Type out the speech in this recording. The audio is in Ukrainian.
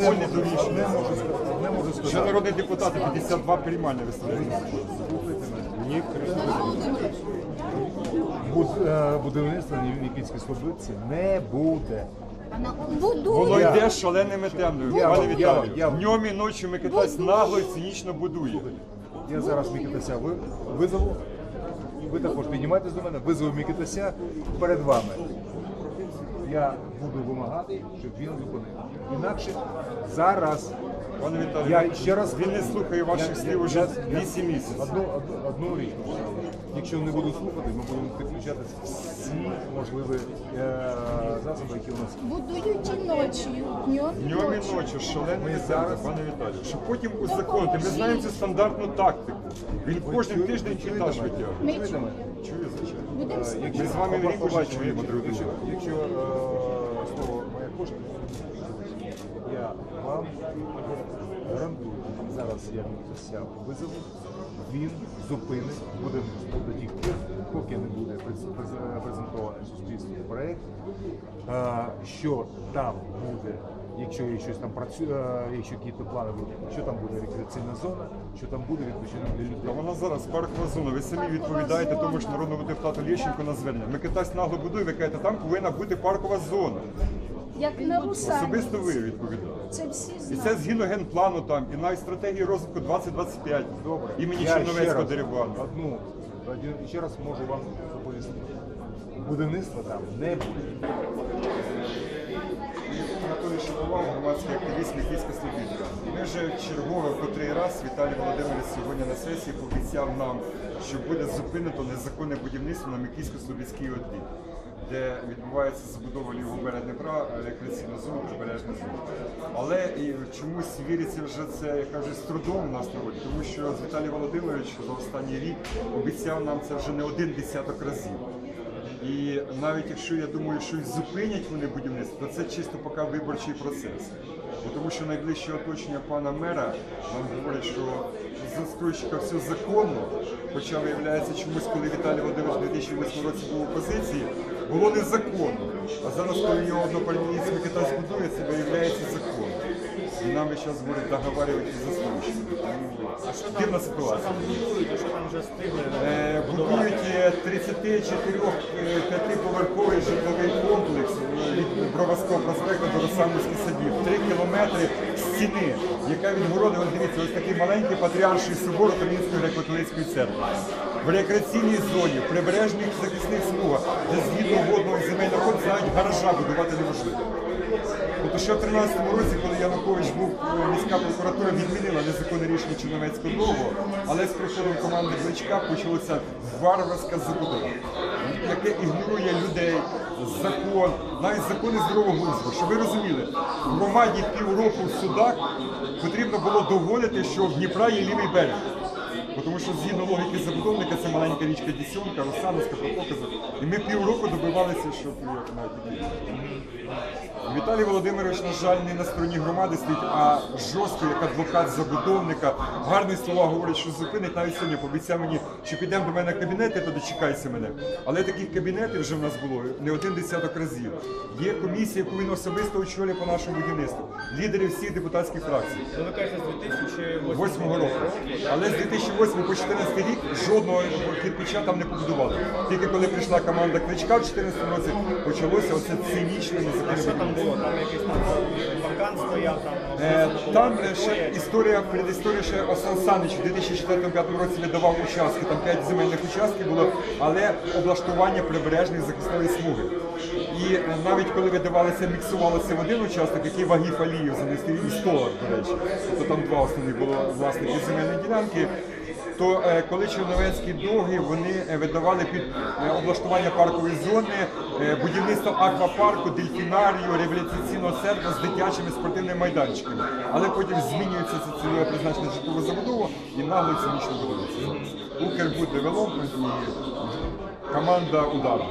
Не можу сказати. Не можу сказати. народний депутат 52 приймальні виставляють. Слухайте мене. Ні, Буд- е, Будівництва в Нікітській Слободці не буде. Воно Будує. Йде шаленими темною. Я- Пане я- Віталію, днем і ночі Микитась нагло і цинічно будує. Я зараз Микитася ви- визову. Ви також піднімайтесь до мене, визову Микитася перед вами. Я буду вимагати, щоб він зупинив. Інакше зараз Пане Віталію, я ще раз він не слухає ваших Я- слів уже я- 8 місяців. Одну, одну, одну річ. Якщо не буду слухати, ми будемо підключати всі можливі е, засоби, які у нас є. Будують і ночі, днем і Днем ночі. і ночі, темпами, зараз- пане Віталію. Щоб потім узаконити. Ми знаємо цю стандартну тактику. Він кожен тиждень чуєте кітаж мене? витягує. Ми Чуєте чуємо. Чую, звичайно. Будемо Е, Ми з вами рік уже побачимо, чуємо друг якщо, друга. якщо е, слово моя кошти. я вам гарантую, зараз я Микитася визову, він зупинить будівництво до тих пір, поки не буде през- през- презентований суспільству проект, е, що там буде. Якщо є щось там працює, е, якщо якісь плани будуть, що там буде рекреаційна зона, що там буде відпочинок для Та людей. вона зараз паркова зона. Ви самі відповідаєте тому ж народному депутату Лєщенко на звернення. Микитась нагло будує, ви кажете, там повинна бути паркова зона. Як на Русані. Особисто ви відповідаєте. Це всі І знають. це згідно генплану там, і навіть стратегії розвитку 2025 Добре. імені Я ще Черновецького раз дерибану. Одну, один, ще раз можу вам доповісти. Будівництва там не буде. Анатолій Шаповал, громадський активіст Микільська Слобідка. Ми вже чергове в котрий раз Віталій Володимирович сьогодні на сесії пообіцяв нам, що буде зупинено незаконне будівництво на Микільсько-Слобідській отлі, де відбувається забудова лівого берега Дніпра, рекреаційна зона, прибережна зона. Але і чомусь віриться вже це, я кажу, з трудом нас наводить, тому що Віталій Володимирович за останній рік обіцяв нам це вже не один десяток разів. І навіть якщо я думаю, що і зупинять вони будівництво, то це чисто поки виборчий процес. Бо тому що найближче оточення пана мера нам говорить, що застройщика все законно, хоча виявляється чомусь, коли Віталій Володимирович у 2008 році був у опозиції, було незаконно. А зараз, коли його однопартійці Микита збудує, це виявляється законно. І нам зараз говорять договарювати з застройщиком. Тому Дивна ситуація. Е, Будують е, 34-5-поверховий житловий комплекс е, від Броварського проспекту до Росамівських садів. Три кілометри стіни, яка відгородила, дивіться, ось такий маленький патріарший собор Української греко-католицької церкви. В рекреаційній зоні, в прибережних захисних смугах, де згідно водного земельного кодексу навіть гаража будувати неможливо. Ще в 13-му році, коли Янукович був, е, міська прокуратура відмінила незаконне рішення Черновецького довго, але з приходом команди Кличка почалася варварська забудова, яке ігнорує людей, закон, навіть закони здорового глузду. Щоб ви розуміли, в громаді півроку в судах потрібно було доводити, що в Дніпра є лівий берег. Тому що згідно логіки забудовника маленька річка Дісьонка, Росановська, Протоказа. І ми півроку добивалися, щоб навіть Віталій Володимирович, на жаль, не на стороні громади стоїть, а жорстко, як адвокат забудовника. Гарні слова говорить, що зупинить. Навіть сьогодні пообіцяв мені, що підемо до мене на кабінети, то дочекайся мене. Але таких кабінетів вже в нас було не один десяток разів. Є комісія, яку він особисто очолює по нашому будівництву. Лідери всіх депутатських фракцій. Ну, ви кажете, з 2008 Восьмого року. Але з 2008 по 2014 рік жодного кирпича там не побудували. Тільки коли прийшла команда Кличка в 2014 році, почалося оце цинічне що там було? Там якийсь паркан стояв, там Е, Там ще історія, предісторія ще Осан Санич в 2004-2005 році видавав участки, там 5 земельних участків було, але облаштування прибережної захисної смуги. І е, навіть коли видавалися, міксувалося в один участок, який вагів Аліїв занести і столар, до речі. Тобто там два основні було власники земельної ділянки. То е, коли Черновецькі довгі вони е, видавали під е, облаштування паркової зони, будівництво аквапарку, дельфінарію, реабілітаційного центру з дитячими спортивними майданчиками. Але потім змінюється це цільове призначення житлову забудову і нагло цинічно будується. Укрбуддевелопмент і команда удару.